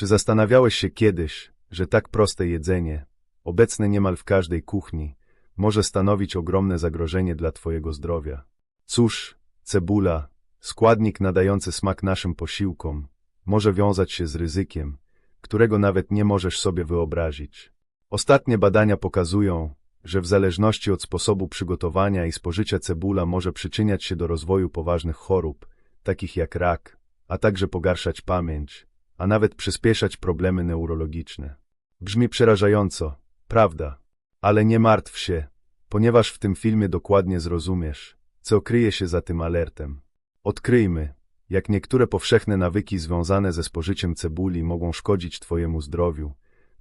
Czy zastanawiałeś się kiedyś, że tak proste jedzenie, obecne niemal w każdej kuchni, może stanowić ogromne zagrożenie dla Twojego zdrowia? Cóż, cebula, składnik nadający smak naszym posiłkom, może wiązać się z ryzykiem, którego nawet nie możesz sobie wyobrazić. Ostatnie badania pokazują, że w zależności od sposobu przygotowania i spożycia cebula może przyczyniać się do rozwoju poważnych chorób, takich jak rak, a także pogarszać pamięć, a nawet przyspieszać problemy neurologiczne. Brzmi przerażająco, prawda? Ale nie martw się, ponieważ w tym filmie dokładnie zrozumiesz, co kryje się za tym alertem. Odkryjmy, jak niektóre powszechne nawyki związane ze spożyciem cebuli mogą szkodzić Twojemu zdrowiu,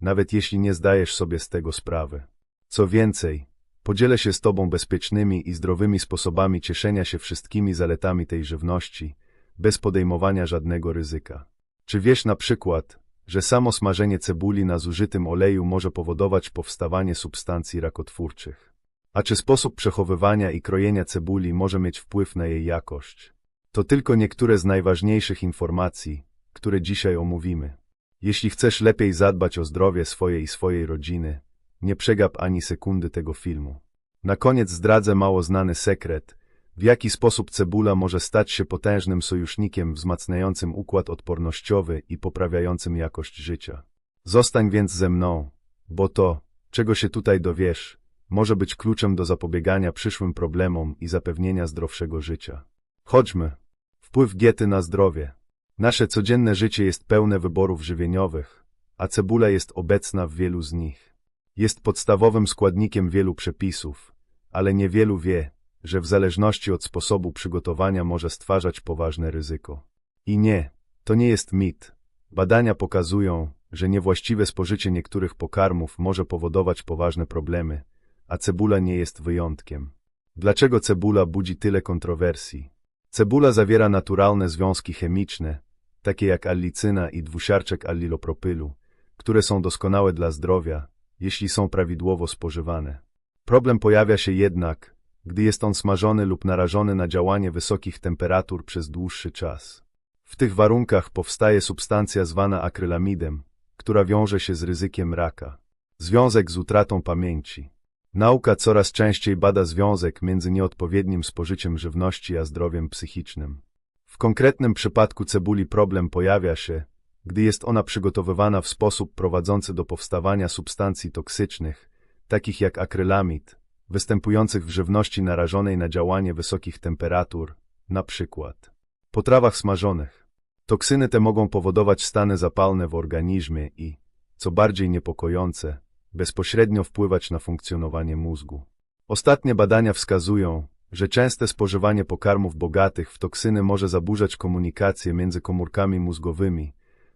nawet jeśli nie zdajesz sobie z tego sprawy. Co więcej, podzielę się z Tobą bezpiecznymi i zdrowymi sposobami cieszenia się wszystkimi zaletami tej żywności, bez podejmowania żadnego ryzyka. Czy wiesz na przykład, że samo smażenie cebuli na zużytym oleju może powodować powstawanie substancji rakotwórczych? A czy sposób przechowywania i krojenia cebuli może mieć wpływ na jej jakość? To tylko niektóre z najważniejszych informacji, które dzisiaj omówimy. Jeśli chcesz lepiej zadbać o zdrowie swoje i swojej rodziny, nie przegap ani sekundy tego filmu. Na koniec zdradzę mało znany sekret, w jaki sposób cebula może stać się potężnym sojusznikiem wzmacniającym układ odpornościowy i poprawiającym jakość życia. Zostań więc ze mną, bo to, czego się tutaj dowiesz, może być kluczem do zapobiegania przyszłym problemom i zapewnienia zdrowszego życia. Chodźmy. Wpływ diety na zdrowie. Nasze codzienne życie jest pełne wyborów żywieniowych, a cebula jest obecna w wielu z nich. Jest podstawowym składnikiem wielu przepisów, ale niewielu wie, że w zależności od sposobu przygotowania może stwarzać poważne ryzyko. I nie, to nie jest mit. Badania pokazują, że niewłaściwe spożycie niektórych pokarmów może powodować poważne problemy, a cebula nie jest wyjątkiem. Dlaczego cebula budzi tyle kontrowersji? Cebula zawiera naturalne związki chemiczne, takie jak allicyna i dwusiarczek allilopropylu, które są doskonałe dla zdrowia, jeśli są prawidłowo spożywane. Problem pojawia się jednak, gdy jest on smażony lub narażony na działanie wysokich temperatur przez dłuższy czas. W tych warunkach powstaje substancja zwana akrylamidem, która wiąże się z ryzykiem raka. Związek z utratą pamięci. Nauka coraz częściej bada związek między nieodpowiednim spożyciem żywności a zdrowiem psychicznym. W konkretnym przypadku cebuli problem pojawia się, gdy jest ona przygotowywana w sposób prowadzący do powstawania substancji toksycznych, takich jak akrylamid, występujących w żywności narażonej na działanie wysokich temperatur, na przykład potrawach smażonych. Toksyny te mogą powodować stany zapalne w organizmie i, co bardziej niepokojące, bezpośrednio wpływać na funkcjonowanie mózgu. Ostatnie badania wskazują, że częste spożywanie pokarmów bogatych w toksyny może zaburzać komunikację między komórkami mózgowymi,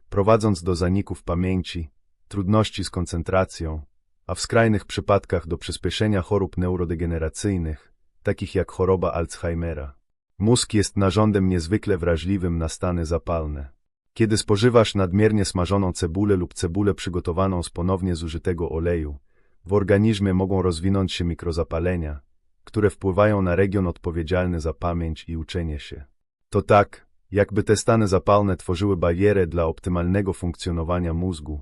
prowadząc do zaników pamięci, trudności z koncentracją, a w skrajnych przypadkach do przyspieszenia chorób neurodegeneracyjnych, takich jak choroba Alzheimera. Mózg jest narządem niezwykle wrażliwym na stany zapalne. Kiedy spożywasz nadmiernie smażoną cebulę lub cebulę przygotowaną z ponownie zużytego oleju, w organizmie mogą rozwinąć się mikrozapalenia, które wpływają na region odpowiedzialny za pamięć i uczenie się. To tak, jakby te stany zapalne tworzyły barierę dla optymalnego funkcjonowania mózgu,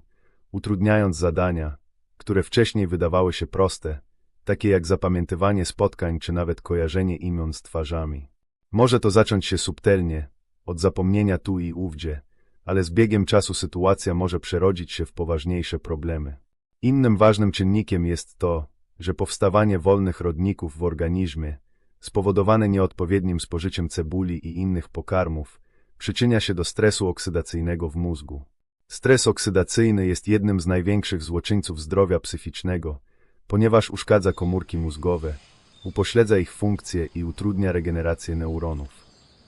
utrudniając zadania, które wcześniej wydawały się proste, takie jak zapamiętywanie spotkań czy nawet kojarzenie imion z twarzami. Może to zacząć się subtelnie, od zapomnienia tu i ówdzie, ale z biegiem czasu sytuacja może przerodzić się w poważniejsze problemy. Innym ważnym czynnikiem jest to, że powstawanie wolnych rodników w organizmie, spowodowane nieodpowiednim spożyciem cebuli i innych pokarmów, przyczynia się do stresu oksydacyjnego w mózgu. Stres oksydacyjny jest jednym z największych złoczyńców zdrowia psychicznego, ponieważ uszkadza komórki mózgowe, upośledza ich funkcje i utrudnia regenerację neuronów.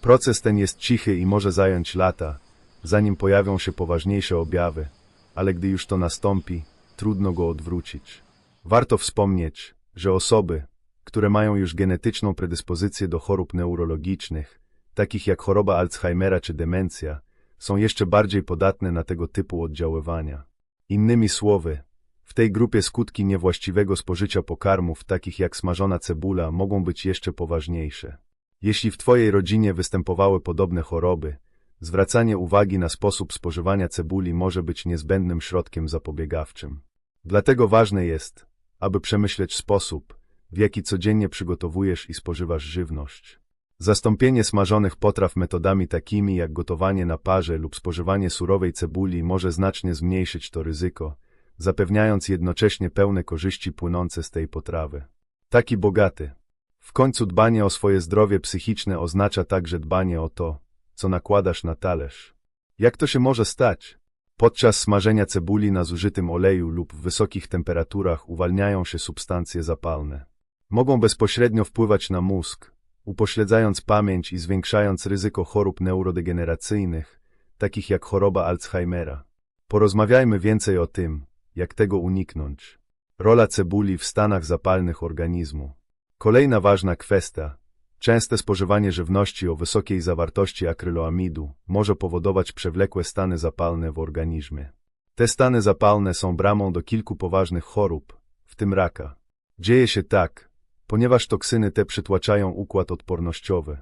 Proces ten jest cichy i może zająć lata, zanim pojawią się poważniejsze objawy, ale gdy już to nastąpi, trudno go odwrócić. Warto wspomnieć, że osoby, które mają już genetyczną predyspozycję do chorób neurologicznych, takich jak choroba Alzheimera czy demencja, są jeszcze bardziej podatne na tego typu oddziaływania. Innymi słowy, w tej grupie skutki niewłaściwego spożycia pokarmów, takich jak smażona cebula, mogą być jeszcze poważniejsze. Jeśli w Twojej rodzinie występowały podobne choroby, Zwracanie uwagi na sposób spożywania cebuli może być niezbędnym środkiem zapobiegawczym. Dlatego ważne jest, aby przemyśleć sposób, w jaki codziennie przygotowujesz i spożywasz żywność. Zastąpienie smażonych potraw metodami takimi jak gotowanie na parze lub spożywanie surowej cebuli może znacznie zmniejszyć to ryzyko, zapewniając jednocześnie pełne korzyści płynące z tej potrawy. Taki bogaty. W końcu dbanie o swoje zdrowie psychiczne oznacza także dbanie o to, co nakładasz na talerz. Jak to się może stać? Podczas smażenia cebuli na zużytym oleju lub w wysokich temperaturach uwalniają się substancje zapalne. Mogą bezpośrednio wpływać na mózg, upośledzając pamięć i zwiększając ryzyko chorób neurodegeneracyjnych, takich jak choroba Alzheimera. Porozmawiajmy więcej o tym, jak tego uniknąć. Rola cebuli w stanach zapalnych organizmu. Kolejna ważna kwestia. Częste spożywanie żywności o wysokiej zawartości akryloamidu może powodować przewlekłe stany zapalne w organizmie. Te stany zapalne są bramą do kilku poważnych chorób, w tym raka. Dzieje się tak, ponieważ toksyny te przytłaczają układ odpornościowy.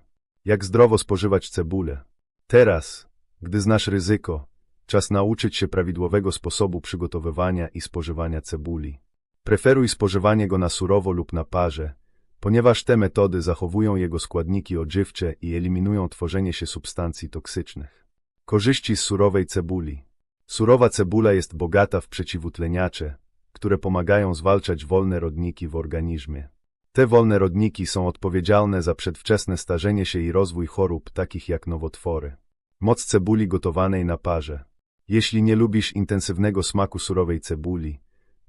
Jak zdrowo spożywać cebulę? Teraz, gdy znasz ryzyko, czas nauczyć się prawidłowego sposobu przygotowywania i spożywania cebuli. Preferuj spożywanie go na surowo lub na parze, ponieważ te metody zachowują jego składniki odżywcze i eliminują tworzenie się substancji toksycznych. Korzyści z surowej cebuli. Surowa cebula jest bogata w przeciwutleniacze, które pomagają zwalczać wolne rodniki w organizmie. Te wolne rodniki są odpowiedzialne za przedwczesne starzenie się i rozwój chorób takich jak nowotwory. Moc cebuli gotowanej na parze. Jeśli nie lubisz intensywnego smaku surowej cebuli,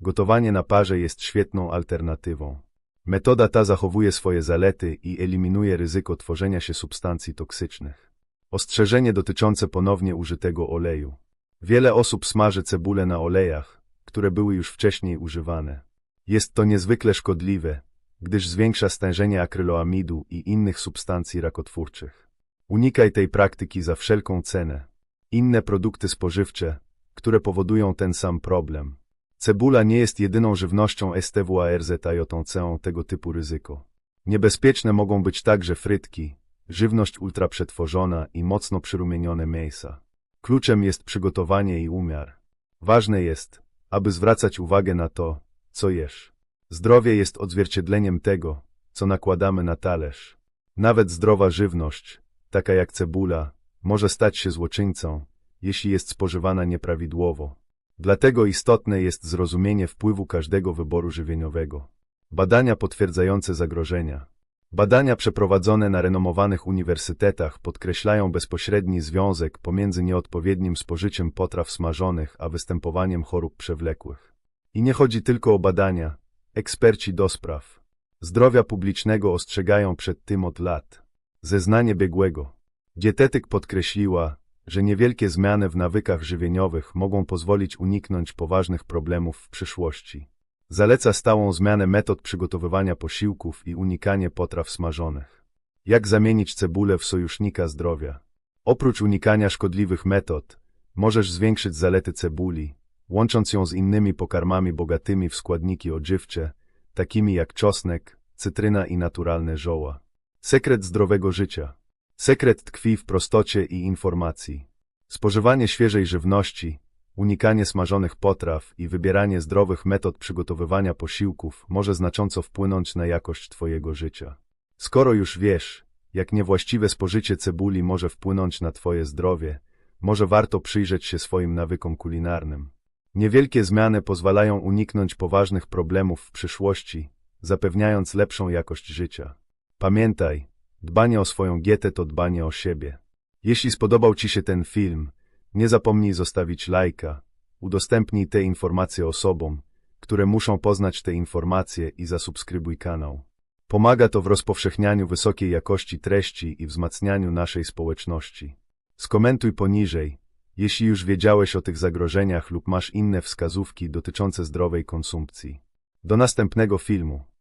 gotowanie na parze jest świetną alternatywą. Metoda ta zachowuje swoje zalety i eliminuje ryzyko tworzenia się substancji toksycznych. Ostrzeżenie dotyczące ponownie użytego oleju. Wiele osób smaży cebulę na olejach, które były już wcześniej używane. Jest to niezwykle szkodliwe, gdyż zwiększa stężenie akryloamidu i innych substancji rakotwórczych. Unikaj tej praktyki za wszelką cenę. Inne produkty spożywcze, które powodują ten sam problem. Cebula nie jest jedyną żywnością STWARZającą tego typu ryzyko. Niebezpieczne mogą być także frytki, żywność ultraprzetworzona i mocno przyrumienione mięsa. Kluczem jest przygotowanie i umiar. Ważne jest, aby zwracać uwagę na to, co jesz. Zdrowie jest odzwierciedleniem tego, co nakładamy na talerz. Nawet zdrowa żywność, taka jak cebula, może stać się złoczyńcą, jeśli jest spożywana nieprawidłowo. Dlatego istotne jest zrozumienie wpływu każdego wyboru żywieniowego. Badania potwierdzające zagrożenia. Badania przeprowadzone na renomowanych uniwersytetach podkreślają bezpośredni związek pomiędzy nieodpowiednim spożyciem potraw smażonych a występowaniem chorób przewlekłych. I nie chodzi tylko o badania, eksperci do spraw zdrowia publicznego ostrzegają przed tym od lat. Zeznanie biegłego. Dietetyk podkreśliła, że niewielkie zmiany w nawykach żywieniowych mogą pozwolić uniknąć poważnych problemów w przyszłości. Zaleca stałą zmianę metod przygotowywania posiłków i unikanie potraw smażonych. Jak zamienić cebulę w sojusznika zdrowia? Oprócz unikania szkodliwych metod, możesz zwiększyć zalety cebuli, łącząc ją z innymi pokarmami bogatymi w składniki odżywcze, takimi jak czosnek, cytryna i naturalne żoła. Sekret zdrowego życia. Sekret tkwi w prostocie i informacji. Spożywanie świeżej żywności, unikanie smażonych potraw i wybieranie zdrowych metod przygotowywania posiłków może znacząco wpłynąć na jakość Twojego życia. Skoro już wiesz, jak niewłaściwe spożycie cebuli może wpłynąć na Twoje zdrowie, może warto przyjrzeć się swoim nawykom kulinarnym. Niewielkie zmiany pozwalają uniknąć poważnych problemów w przyszłości, zapewniając lepszą jakość życia. Pamiętaj, dbanie o swoją dietę to dbanie o siebie. Jeśli spodobał Ci się ten film, nie zapomnij zostawić lajka, udostępnij te informacje osobom, które muszą poznać te informacje i zasubskrybuj kanał. Pomaga to w rozpowszechnianiu wysokiej jakości treści i wzmacnianiu naszej społeczności. Skomentuj poniżej, jeśli już wiedziałeś o tych zagrożeniach lub masz inne wskazówki dotyczące zdrowej konsumpcji. Do następnego filmu.